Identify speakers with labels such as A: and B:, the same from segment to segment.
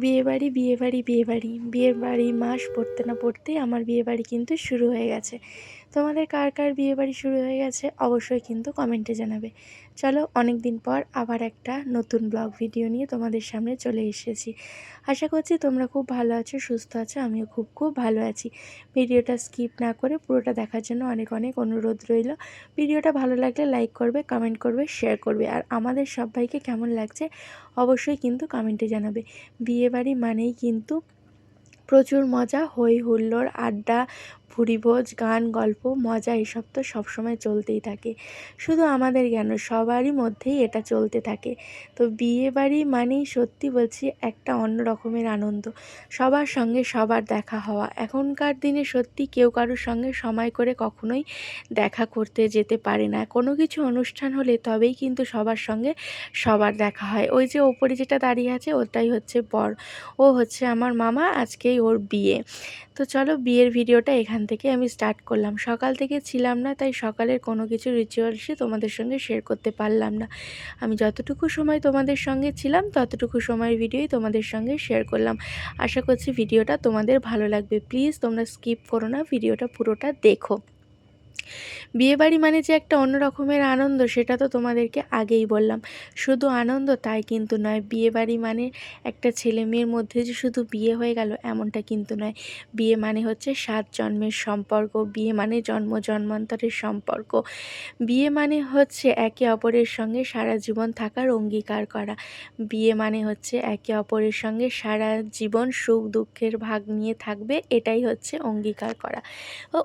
A: বিয়েবাড়ি বিয়েবাড়ি বিয়েবাড়ি বিয়ের বাড়ি মাস পড়তে না পড়তেই আমার বিয়েবাড়ি কিন্তু শুরু হয়ে গেছে। তোমাদের কার কার বিয়েবাড়ি শুরু হয়ে গেছে অবশ্যই কিন্তু কমেন্টে জানাবে। চলো অনেক দিন পর আবার একটা নতুন ব্লগ ভিডিও নিয়ে তোমাদের সামনে চলে এসেছি। আশা করছি তোমরা খুব ভালো আছো, সুস্থ আছো, আমিও খুব খুব ভালো আছি। ভিডিওটা স্কিপ না করে পুরোটা দেখার জন্য অনেক অনেক অনুরোধ রইল। ভিডিওটা ভালো লাগলে লাইক করবে, কমেন্ট করবে, শেয়ার করবে। আর আমাদের সবাইকে কেমন লাগছে অবশ্যই কিন্তু কমেন্টে জানাবে। বিয়েবাড়ি মানেই কিন্তু প্রচুর মজা হই হুল্লোড়, আড্ডা ভুরিভোজ, গান, গল্প, মজা এসব তো সবসময় চলতেই থাকে। শুধু আমাদের কেন? সবারই মধ্যেই এটা চলতে থাকে। তো বিয়ে বাড়ি মানেই সত্যি বলছি একটা অন্য রকমের আনন্দ। সবার সঙ্গে সবার দেখা হওয়া। এখনকার দিনে সত্যি কেউ কারোর সঙ্গে সময় করে কখনোই দেখা করতে যেতে পারে না। কোনো কিছু অনুষ্ঠান হলে তবেই কিন্তু সবার সঙ্গে সবার দেখা হয়। ওই যে ওপরে যেটা দাঁড়িয়ে আছে, ওটাই হচ্ছে বর। ও হচ্ছে আমার মামা, আজকেই ওর বিয়ে। তো চলো বিয়ের ভিডিওটা এখান থেকে আমি স্টার্ট করলাম। সকাল থেকে ছিলাম না, তাই সকালের কোনো কিছু রিচুয়ালসই তোমাদের সঙ্গে শেয়ার করতে পারলাম না। আমি যতটুকু সময় তোমাদের সঙ্গে ছিলাম, ততটুকু সময়ের ভিডিওই তোমাদের সঙ্গে শেয়ার করলাম। আশা করছি ভিডিওটা তোমাদের ভালো লাগবে। প্লিজ তোমরা স্কিপ করো না, ভিডিওটা পুরোটা দেখো। বিয়েবাড়ি মানে যে একটা অন্য রকমের আনন্দ, সেটা তো তোমাদেরকে আগেই বললাম। শুধু আনন্দ তাই কিন্তু নয়, বিয়েবাড়ি মানে একটা ছেলে মেয়ের মধ্যে যে শুধু বিয়ে হয়ে গেল এমনটা কিন্তু নয়। বিয়ে মানে হচ্ছে সাত জন্মের সম্পর্ক, বিয়ে মানে জন্ম জন্মান্তরের সম্পর্ক। বিয়ে মানে হচ্ছে একে অপরের সঙ্গে সারা জীবন থাকার অঙ্গীকার করা। বিয়ে মানে হচ্ছে একে অপরের সঙ্গে সারা জীবন সুখ দুঃখের ভাগ নিয়ে থাকবে, এটাই হচ্ছে অঙ্গীকার করা।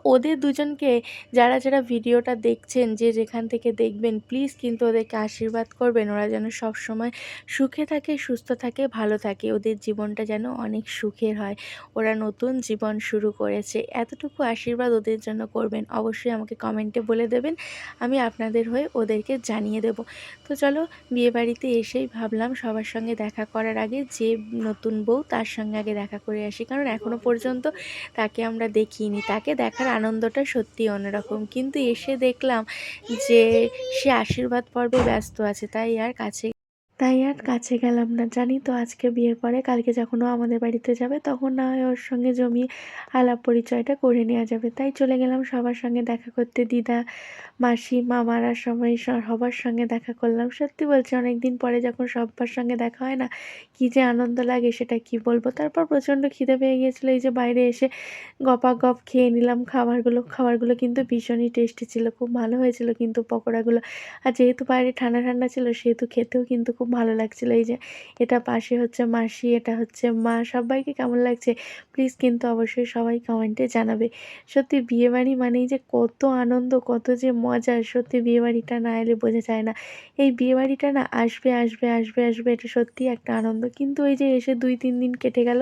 A: ওদের দুজনকে যারা যারা ভিডিওটা দেখছেন, যে যেখান থেকে দেখবেন প্লিজ কিন্তু ওদেরকে আশীর্বাদ করবেন। ওরা যেন সব সময় সুখে থাকে, সুস্থ থাকে, ভালো থাকে। ওদের জীবনটা যেন অনেক সুখের হয়। ওরা নতুন জীবন শুরু করেছে। এতটুকু আশীর্বাদ ওদের জন্য করবেন, অবশ্যই আমাকে কমেন্টে বলে দেবেন। আমি আপনাদের হয়ে ওদেরকে জানিয়ে দেব। তো চলো বিয়েবাড়িতে এসেই ভাবলাম সবার সঙ্গে দেখা করার আগে যে নতুন বউ, তার সঙ্গে আগে দেখা করে আসি। কারণ এখনও পর্যন্ত তাকে আমরা দেখিনি। তাকে দেখার আনন্দটা সত্যি অন্যরকম। কিন্তু এসে দেখলাম যে সে আশীর্বাদ পর্বে ব্যস্ত আছে তাই আর কাছে তাই আর কাছে গেলাম না। জানি তো আজকে বিয়ের পরে, কালকে যখন ও আমাদের বাড়িতে যাবে, তখন না হয় ওর সঙ্গে জমিয়ে আলাপ পরিচয়টা করে নেওয়া যাবে। তাই চলে গেলাম সবার সঙ্গে দেখা করতে। দিদা, মাসি, মামারা সবাই সবার সঙ্গে দেখা করলাম। সত্যি বলছি অনেক দিন পরে যখন সবার সঙ্গে দেখা হয় না, কী যে আনন্দ লাগে, সেটা কি বলব? তারপর প্রচণ্ড খিদে পেয়ে গিয়েছিল। এই যে বাইরে এসে গপা গপ খেয়ে নিলাম খাবারগুলো। খাবারগুলো কিন্তু ভীষণই টেস্টি ছিল, খুব ভালো হয়েছিল কিন্তু পকোড়াগুলো। আর যেহেতু বাইরে ঠান্ডা ঠান্ডা ছিল, সেহেতু খেতেও কিন্তু খুব ভালো লাগছিল। এই যে এটা পাশে হচ্ছে মাসি, এটা হচ্ছে মা, সবাইকে কেমন লাগছে? প্লিজ কিন্তু অবশ্যই সবাই কমেন্টে জানাবে। সত্যি বিয়েবাড়ি মানেই যে কত আনন্দ, কত যে মজা, সত্যি বিয়েবাড়িটা না এলে বোঝা যায় না। এই বিয়েবাড়িটা না আসবে আসবে আসবে আসবে, এটা সত্যি একটা আনন্দ। কিন্তু ওই যে এসে দুই, তিন দিন কেটে গেল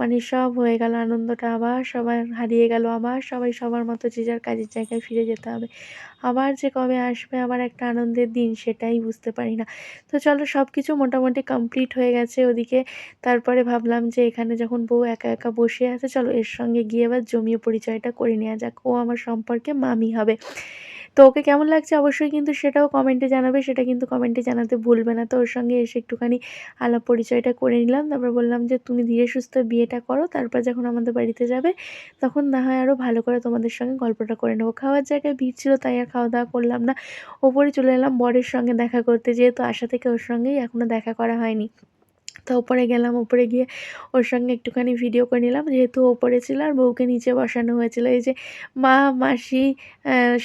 A: মানে সব হয়ে গেল, আনন্দটা আবার সবার হারিয়ে গেল, আবার সবাই সবার মতো যে যার কাজের জায়গায় ফিরে যেতে হবে। আবার যে কবে আসবে, আবার একটা আনন্দের দিন, সেটাই বুঝতে পারি না। তো চলো সব কিছু মোটামুটি কমপ্লিট হয়ে গেছে ওদিকে। তারপরে ভাবলাম যে এখানে যখন বউ একা একা বসে আছে, চলো এর সঙ্গে গিয়ে এবার জমিয়ে পরিচয়টা করে নেওয়া যাক। ও আমার সম্পর্কে মামি হবে। তো ওকে কেমন লাগছে? অবশ্যই কিন্তু সেটাও কমেন্টে জানাবে। সেটা কিন্তু কমেন্টে জানাতে ভুলবে না। তো ওর সঙ্গে এসে একটুখানি আলাপ পরিচয়টা করে নিলাম। তারপর বললাম যে, তুমি ধীরে সুস্থ বিয়েটা করো। তারপর যখন আমাদের বাড়িতে যাবে, তখন না হয় আরও ভালো করে তোমাদের সঙ্গে গল্পটা করে নেব। খাওয়ার জায়গায় ভিড় ছিল, তাই আর খাওয়া দাওয়া করলাম না। ওপরে চলে এলাম বরের সঙ্গে দেখা করতে। যেহেতু আশা থেকে ওর সঙ্গেই এখনও দেখা করা হয়নি। তো ওপরে গেলাম, ওপরে গিয়ে ওর সঙ্গে একটুখানি ভিডিও করে নিলাম। যেহেতু ওপরে ছিল আর বউকে নিচে বসানো হয়েছিল। এই যে মা, মাসি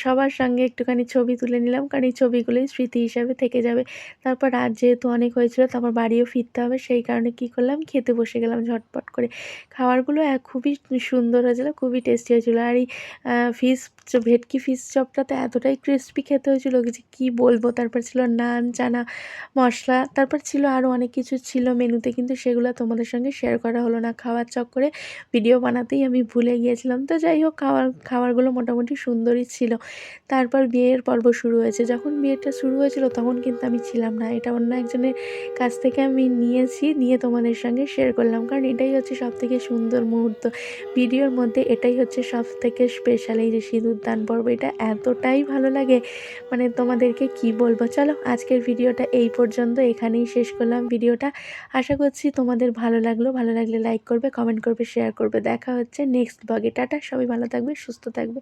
A: সবার সঙ্গে একটুখানি ছবি তুলে নিলাম। কারণ এই ছবিগুলোই স্মৃতি হিসাবে থেকে যাবে। তারপর রাত যেহেতু অনেক হয়েছিল তারপর বাড়িও ফিরতে হবে। সেই কারণে কি করলাম, খেতে বসে গেলাম ঝটপট করে। খাবারগুলো খুবই সুন্দর হয়েছিলো, খুবই টেস্টি হয়েছিলো। আর এই ফিশ ভেটকি ফিশ চপটাতে এতটাই ক্রিস্পি খেতে হয়েছিল যে কী বলব? তারপর ছিল নান, চানা মশলা, তারপর ছিল আরও অনেক কিছু ছিল মেনুতে কিন্তু সেগুলো তোমাদের সঙ্গে শেয়ার করা হলো না। খাওয়ার চক্করে ভিডিও বানাতেই আমি ভুলে গিয়েছিলাম। তো যাই হোক, খাওয়ার খাবারগুলো মোটামুটি সুন্দরই ছিল। তারপর বিয়ের পর্ব শুরু হয়েছে। যখন বিয়েটা শুরু হয়েছিল তখন কিন্তু আমি ছিলাম না। এটা অন্য একজনের কাছ থেকে আমি নিয়েছি, নিয়ে তোমাদের সঙ্গে শেয়ার করলাম। কারণ এটাই হচ্ছে সব থেকে সুন্দর মুহূর্ত। ভিডিওর মধ্যে এটাই হচ্ছে সব থেকে স্পেশাল এই যে সিঁদুর দান পর্ব। এটা এতটাই ভালো লাগে। মানে তোমাদেরকে কি বলব? চলো আজকের ভিডিওটা এই পর্যন্ত। এখানেই শেষ করলাম। ভিডিওটা আশা করছি তোমাদের ভালো লাগল। ভালো লাগলে লাইক করবে কমেন্ট করবে শেয়ার করবে। দেখা হচ্ছে নেক্সট ব্লগে টাটা, সবাই ভালো থাকবে, সুস্থ থাকবে।